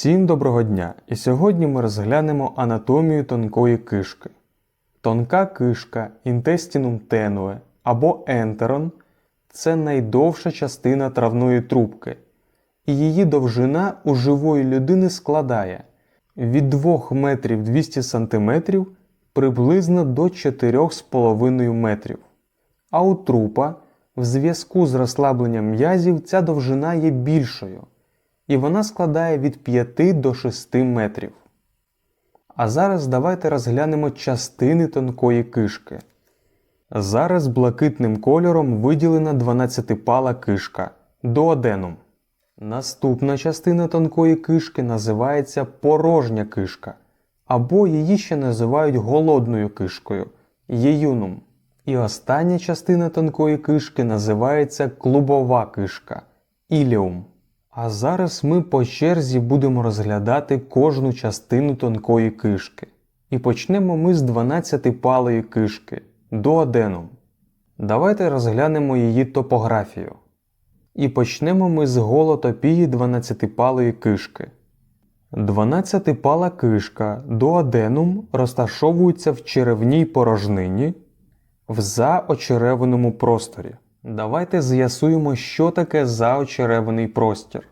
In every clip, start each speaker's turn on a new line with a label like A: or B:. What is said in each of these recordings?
A: Всім доброго дня! І сьогодні ми розглянемо анатомію тонкої кишки. Тонка кишка intestinum tenue або ентерон це найдовша частина травної трубки, і її довжина у живої людини складає від 2 метрів 200 см приблизно до 4,5 метрів. А у трупа в зв'язку з розслабленням м'язів ця довжина є більшою і вона складає від 5 до 6 метрів. А зараз давайте розглянемо частини тонкої кишки. Зараз блакитним кольором виділена 12-пала кишка дуоденум. Наступна частина тонкої кишки називається порожня кишка, або її ще називають голодною кишкою єюнум. І остання частина тонкої кишки називається клубова кишка іліум. А зараз ми по черзі будемо розглядати кожну частину тонкої кишки. І почнемо ми з 12-палої кишки дуоденом. Давайте розглянемо її топографію. І почнемо ми з голотопії 12-палої кишки. 12-пала кишка дуоденум розташовується в черевній порожнині в заочеревиному просторі. Давайте з'ясуємо, що таке заочереваний простір.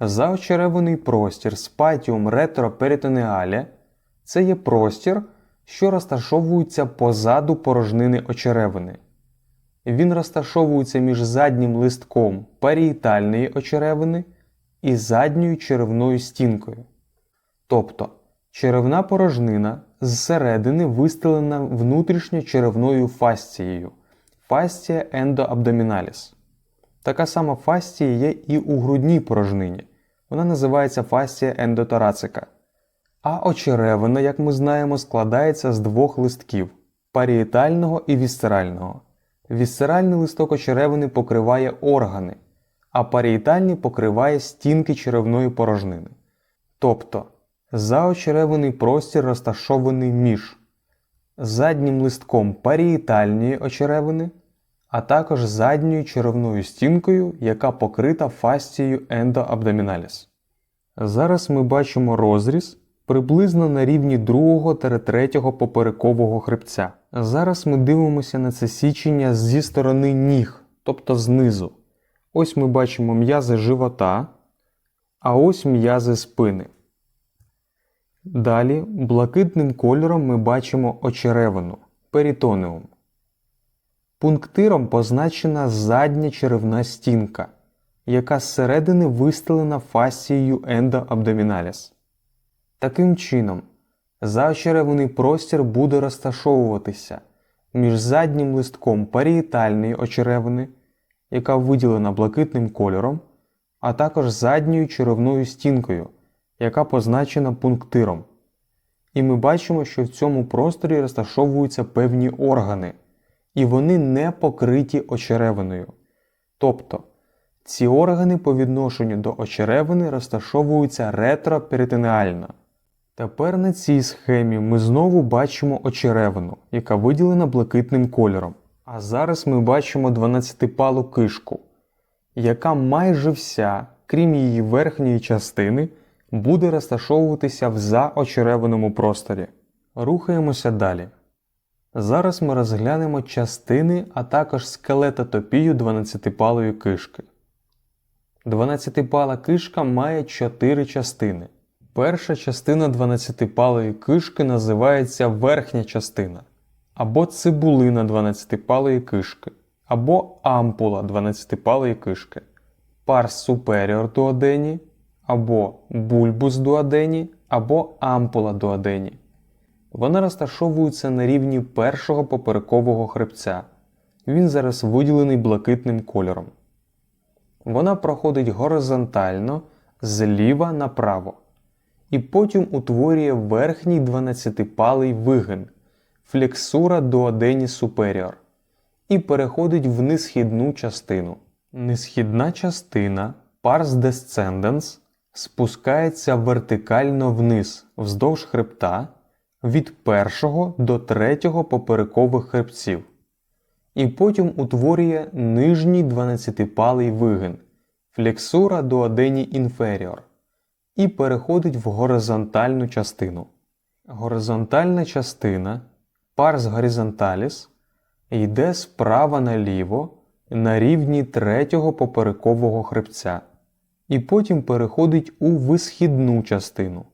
A: Заочереваний простір спатіум ретроперитонеаля – це є простір, що розташовується позаду порожнини очеревини. Він розташовується між заднім листком парієтальної очеревини і задньою черевною стінкою. Тобто черевна порожнина зсередини вистелена внутрішньочеревною фасцією фасція ендоабдоміналіс. Така сама фасція є і у грудній порожнині. Вона називається фасція ендоторацика. А очеревина, як ми знаємо, складається з двох листків парієтального і вісцерального. Вісцеральний листок очеревини покриває органи, а парієтальний покриває стінки черевної порожнини. Тобто заочеревиний простір розташований між заднім листком парієтальної очеревини, а також задньою черевною стінкою, яка покрита фасцією ендоабдоміналіс. Зараз ми бачимо розріз приблизно на рівні 2-3 поперекового хребця. Зараз ми дивимося на це січення зі сторони ніг, тобто знизу. Ось ми бачимо м'язи живота, а ось м'язи спини. Далі блакитним кольором ми бачимо очеревину перитонеум. Пунктиром позначена задня черевна стінка, яка зсередини вистелена фасцією ендоабдоміналіс. Таким чином, заочереваний простір буде розташовуватися між заднім листком парієтальної очеревини, яка виділена блакитним кольором, а також задньою черевною стінкою яка позначена пунктиром. І ми бачимо, що в цьому просторі розташовуються певні органи, і вони не покриті очеревиною. Тобто ці органи по відношенню до очеревини розташовуються ретроперитонеально. Тепер на цій схемі ми знову бачимо очеревину, яка виділена блакитним кольором. А зараз ми бачимо 12-палу кишку, яка майже вся, крім її верхньої частини, буде розташовуватися в заочеревиному просторі. Рухаємося далі. Зараз ми розглянемо частини, а також скелетотопію 12-палої кишки. 12-пала кишка має 4 частини. Перша частина 12-палої кишки називається верхня частина, або цибулина 12-палої кишки, або ампула 12-палої кишки, парс superior дуодені або бульбус дуодені, або ампула дуодені. Вона розташовується на рівні першого поперекового хребця. Він зараз виділений блакитним кольором. Вона проходить горизонтально зліва направо. І потім утворює верхній 12-палий вигин флексура дуодені суперіор і переходить в несхідну частину. Несхідна частина Pars Descendens спускається вертикально вниз вздовж хребта від першого до третього поперекових хребців, і потім утворює нижній 12-палий вигин флексура дуодені інферіор і переходить в горизонтальну частину. Горизонтальна частина парс горизонталіс йде справа наліво на рівні третього поперекового хребця і потім переходить у висхідну частину.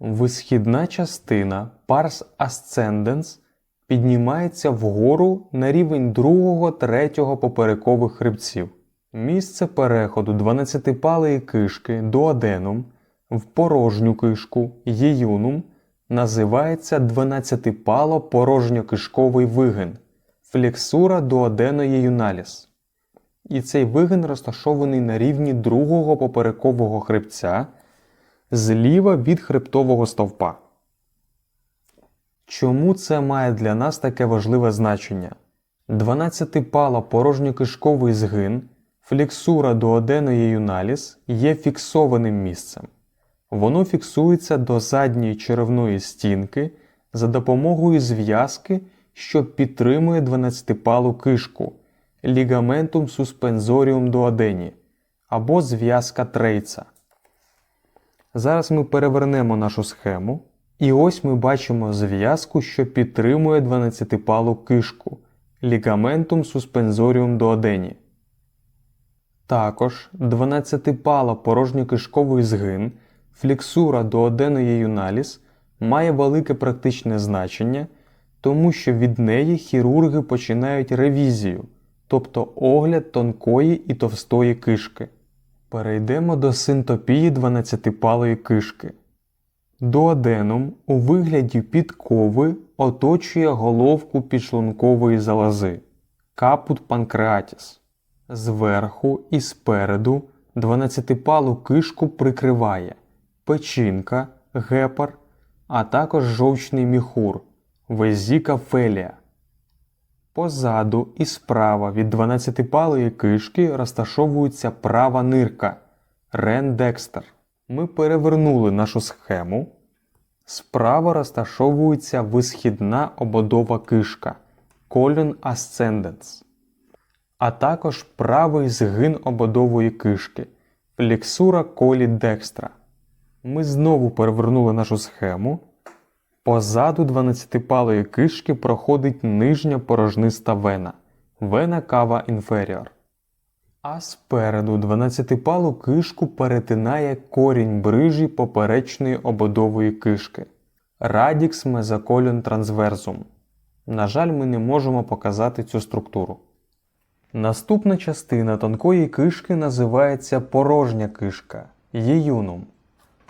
A: Висхідна частина парс ascendens піднімається вгору на рівень другого третього поперекових хребців. Місце переходу 12-палої кишки дуоденум в порожню кишку єюнум називається 12-пало порожньокишковий вигин флексура дуоденоєюналіс. І цей вигин розташований на рівні другого поперекового хребця зліва від хребтового стовпа. Чому це має для нас таке важливе значення? 12-пала порожньокишковий згин фліксура флексура дуоденоєюналіс є фіксованим місцем. Воно фіксується до задньої черевної стінки за допомогою зв'язки, що підтримує 12-палу кишку лігаментум суспензоріум дуодені або зв'язка трейца. Зараз ми перевернемо нашу схему, і ось ми бачимо зв'язку, що підтримує 12-палу кишку лігаментум суспензоріум дуодені. Також 12-пала порожньокишковий згин флексура дуоденоєюналіс має велике практичне значення, тому що від неї хірурги починають ревізію, тобто огляд тонкої і товстої кишки. Перейдемо до синтопії 12-палої кишки. Дуоденом у вигляді підкови оточує головку підшлункової залози капут панкреатіс. Зверху і спереду 12-палу кишку прикриває печінка, гепар, а також жовчний міхур везіка фелія. Позаду і справа від 12-палої кишки розташовується права нирка Рен Декстер. Ми перевернули нашу схему. Справа розташовується висхідна ободова кишка Colon Ascendens, а також правий згин ободової кишки флексура колі декстра. Ми знову перевернули нашу схему. Позаду 12-палої кишки проходить нижня порожниста вена вена кава інферіор. А спереду 12-палу кишку перетинає корінь брижі поперечної ободової кишки Радікс мезоколін трансверсум. На жаль, ми не можемо показати цю структуру. Наступна частина тонкої кишки називається порожня кишка єюнум.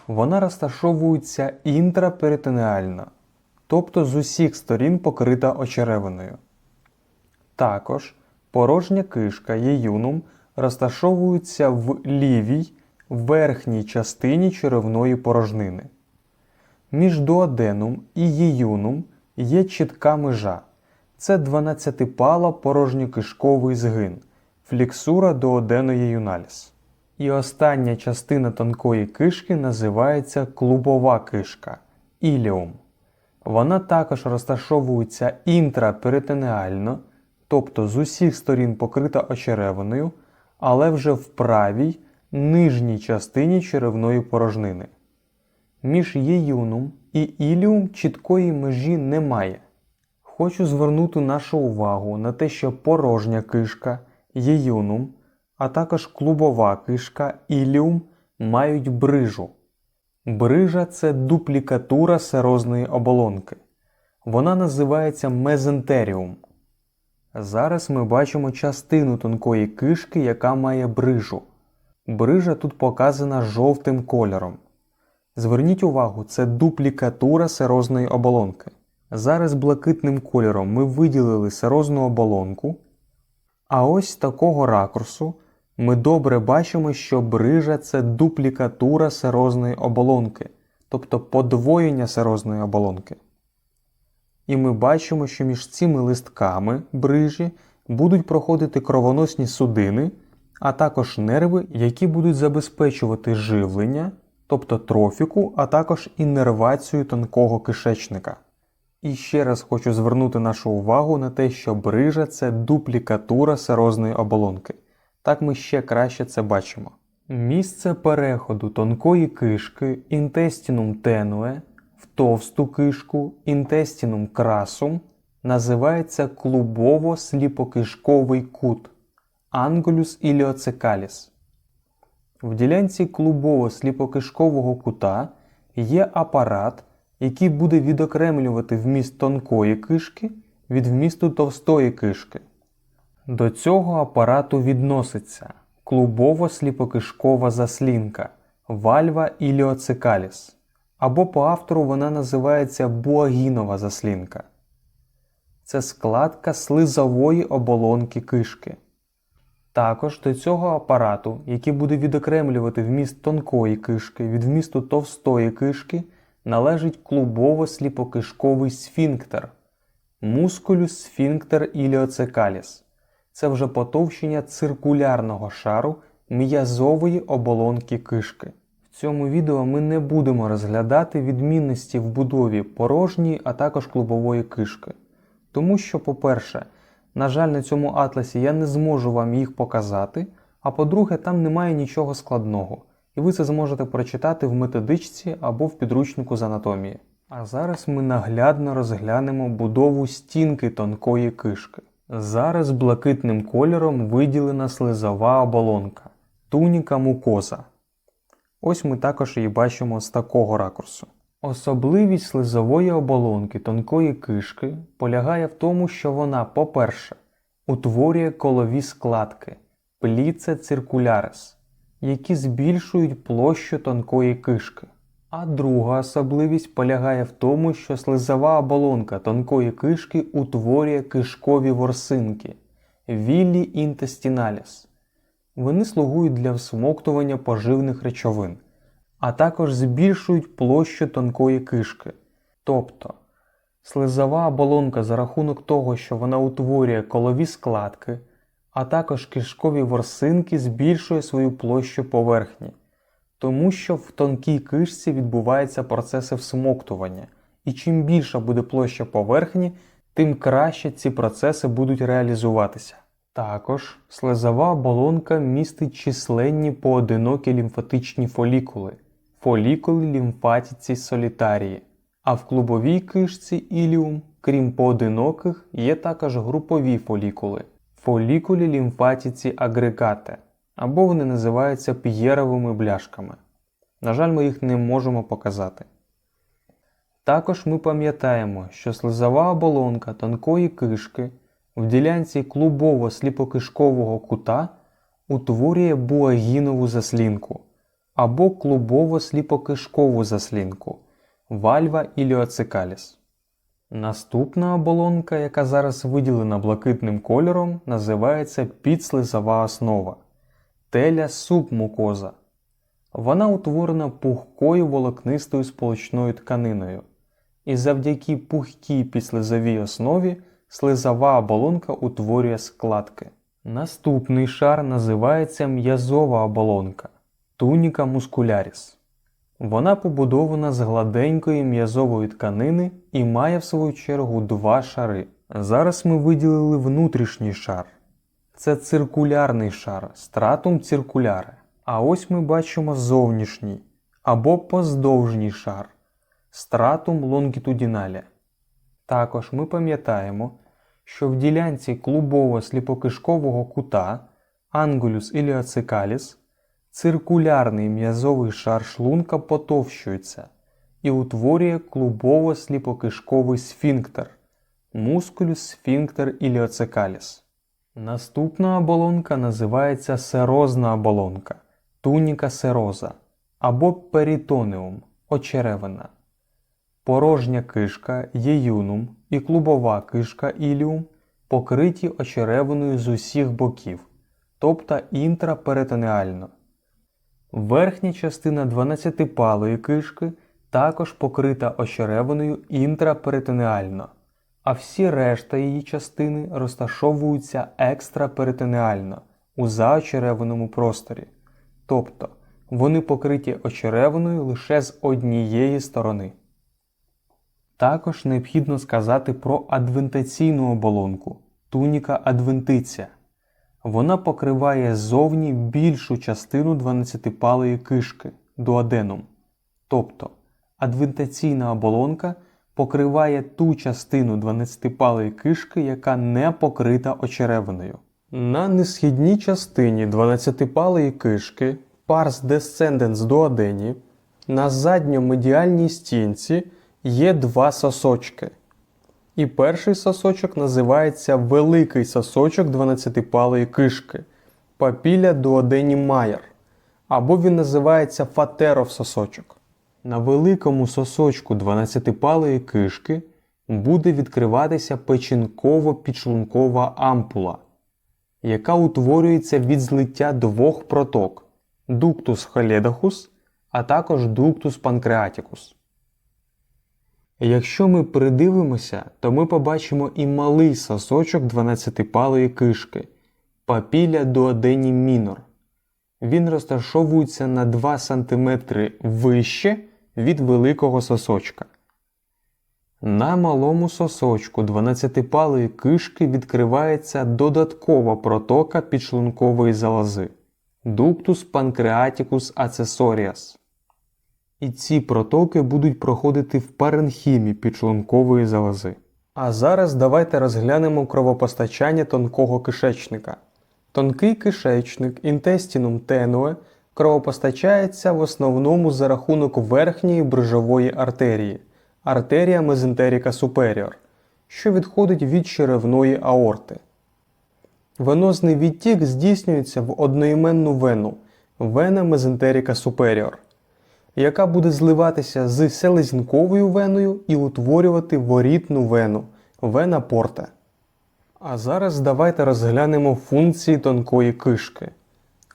A: Вона розташовується інтраперитонеально, тобто з усіх сторін покрита очеревиною. Також порожня кишка єюнум розташовується в лівій верхній частині черевної порожнини. Між дуоденом і єюнум є чітка межа. Це 12-пала порожньокишковий згин флексура дуоденоєюналіс. І остання частина тонкої кишки називається клубова кишка іліум. Вона також розташовується інтраперитонеально, тобто з усіх сторін покрита очеревиною, але вже в правій нижній частині черевної порожнини. Між єюнум і іліум чіткої межі немає. Хочу звернути нашу увагу на те, що порожня кишка єюнум а також клубова кишка іліум мають брижу. Брижа це дуплікатура серозної оболонки. Вона називається мезентеріум. Зараз ми бачимо частину тонкої кишки, яка має брижу. Брижа тут показана жовтим кольором. Зверніть увагу, це дуплікатура серозної оболонки. Зараз блакитним кольором ми виділили серозну оболонку. А ось такого ракурсу ми добре бачимо, що брижа це дуплікатура серозної оболонки, тобто подвоєння серозної оболонки. І ми бачимо, що між цими листками брижі будуть проходити кровоносні судини, а також нерви, які будуть забезпечувати живлення, тобто трофіку, а також іннервацію тонкого кишечника. І ще раз хочу звернути нашу увагу на те, що брижа це дуплікатура серозної оболонки. Так ми ще краще це бачимо. Місце переходу тонкої кишки інтестінум тенуе в товсту кишку інтестінум красум називається клубово-сліпокишковий кут ангулюс іліоцекаліс. В ділянці клубово-сліпокишкового кута є апарат, який буде відокремлювати вміст тонкої кишки від вмісту товстої кишки. До цього апарату відноситься клубово-сліпокишкова заслінка вальва іліоцикаліс, або по автору вона називається буагінова заслінка. Це складка слизової оболонки кишки. Також до цього апарату, який буде відокремлювати вміст тонкої кишки від вмісту товстої кишки, належить клубово-сліпокишковий сфінктер мускулюс сфінктер іліоцекаліс. Це вже потовщення циркулярного шару м'язової оболонки кишки. В цьому відео ми не будемо розглядати відмінності в будові порожньої, а також клубової кишки. Тому що, по-перше, на жаль, на цьому атласі я не зможу вам їх показати, а по-друге, там немає нічого складного, і ви це зможете прочитати в методичці або в підручнику з анатомії. А зараз ми наглядно розглянемо будову стінки тонкої кишки. Зараз блакитним кольором виділена слизова оболонка туніка мукоза. Ось ми також її бачимо з такого ракурсу. Особливість слизової оболонки тонкої кишки полягає в тому, що вона, по-перше, утворює колові складки пліце циркулярис, які збільшують площу тонкої кишки. А друга особливість полягає в тому, що слизова оболонка тонкої кишки утворює кишкові ворсинки віллі інтестіналіс. Вони слугують для всмоктування поживних речовин, а також збільшують площу тонкої кишки. Тобто слизова оболонка за рахунок того, що вона утворює колові складки, а також кишкові ворсинки збільшує свою площу поверхні тому що в тонкій кишці відбуваються процеси всмоктування, і чим більша буде площа поверхні, тим краще ці процеси будуть реалізуватися. Також слизова оболонка містить численні поодинокі лімфатичні фолікули, фолікули лімфатіці солітарії, а в клубовій кишці іліум, крім поодиноких, є також групові фолікули, фолікулі лімфатіці агрегате або вони називаються п'єровими бляшками. На жаль, ми їх не можемо показати. Також ми пам'ятаємо, що слизова оболонка тонкої кишки в ділянці клубово-сліпокишкового кута утворює буагінову заслінку або клубово-сліпокишкову заслінку вальва іліоцикаліс. Наступна оболонка, яка зараз виділена блакитним кольором, називається підслизова основа теля субмукоза. Вона утворена пухкою волокнистою сполучною тканиною, і завдяки пухкій підслизовій основі слизова оболонка утворює складки. Наступний шар називається м'язова оболонка туніка мускуляріс. Вона побудована з гладенької м'язової тканини і має в свою чергу два шари. Зараз ми виділили внутрішній шар це циркулярний шар стратум циркуляре. А ось ми бачимо зовнішній або поздовжній шар стратум лонгітудінале. Також ми пам'ятаємо, що в ділянці клубово-сліпокишкового кута ангулюс іліоцикаліс циркулярний м'язовий шар шлунка потовщується і утворює клубово-сліпокишковий сфінктер мускулюс сфінктер іліоцикаліс. Наступна оболонка називається серозна оболонка туніка сероза або перитонеум очеревина. Порожня кишка єюнум і клубова кишка іліум покриті очеревиною з усіх боків, тобто інтраперитонеально. Верхня частина 12-палої кишки також покрита очеревиною інтраперитонеально а всі решта її частини розташовуються екстраперитонеально у заочеревиному просторі, тобто вони покриті очеревиною лише з однієї сторони. Також необхідно сказати про адвентаційну оболонку туніка адвентиція. Вона покриває ззовні більшу частину 12-палої кишки дуоденом. Тобто адвентаційна оболонка покриває ту частину 12-палої кишки, яка не покрита очеревиною. На несхідній частині 12-палої кишки парс descendens duodeni на задньомедіальній стінці є два сосочки. І перший сосочок називається великий сосочок 12-палої кишки папіля дуодені майер, або він називається фатеров сосочок. На великому сосочку 12-палої кишки буде відкриватися печінково-підшлункова ампула, яка утворюється від злиття двох проток дуктус холедахус, а також дуктус панкреатікус. Якщо ми придивимося, то ми побачимо і малий сосочок 12-палої кишки папіля дуодені мінор. Він розташовується на 2 см вище від великого сосочка. На малому сосочку 12-палої кишки відкривається додаткова протока підшлункової залози дуктус панкреатикус accessorius. І ці протоки будуть проходити в паренхімі підшлункової залози. А зараз давайте розглянемо кровопостачання тонкого кишечника. Тонкий кишечник інтестінум тенуе кровопостачається в основному за рахунок верхньої брижової артерії артерія мезентеріка суперіор, що відходить від черевної аорти. Венозний відтік здійснюється в одноіменну вену вена мезентеріка суперіор, яка буде зливатися з селезінковою веною і утворювати ворітну вену вена порта. А зараз давайте розглянемо функції тонкої кишки.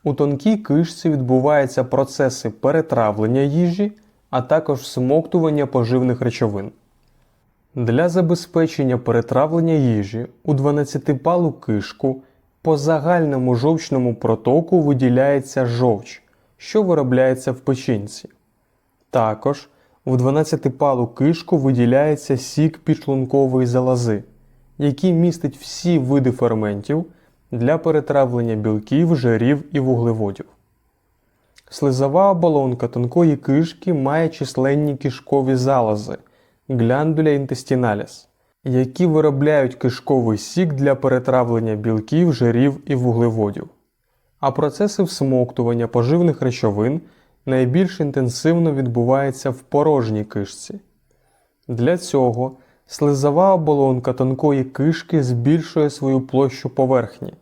A: У тонкій кишці відбуваються процеси перетравлення їжі, а також смоктування поживних речовин. Для забезпечення перетравлення їжі у 12-палу кишку по загальному жовчному протоку виділяється жовч, що виробляється в печінці. Також в 12-палу кишку виділяється сік підшлункової залози, який містить всі види ферментів для перетравлення білків, жирів і вуглеводів. Слизова оболонка тонкої кишки має численні кишкові залози глянduля intestinalis, які виробляють кишковий сік для перетравлення білків, жирів і вуглеводів. А процеси всмоктування поживних речовин найбільш інтенсивно відбуваються в порожній кишці. Для цього слизова оболонка тонкої кишки збільшує свою площу поверхні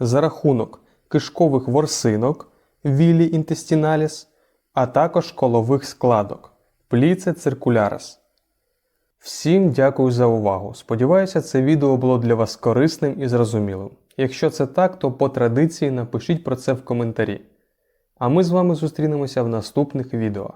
A: за рахунок кишкових ворсинок вілі інтестіналіс, а також колових складок пліце циркулярис. Всім дякую за увагу. Сподіваюся, це відео було для вас корисним і зрозумілим. Якщо це так, то по традиції напишіть про це в коментарі. А ми з вами зустрінемося в наступних відео.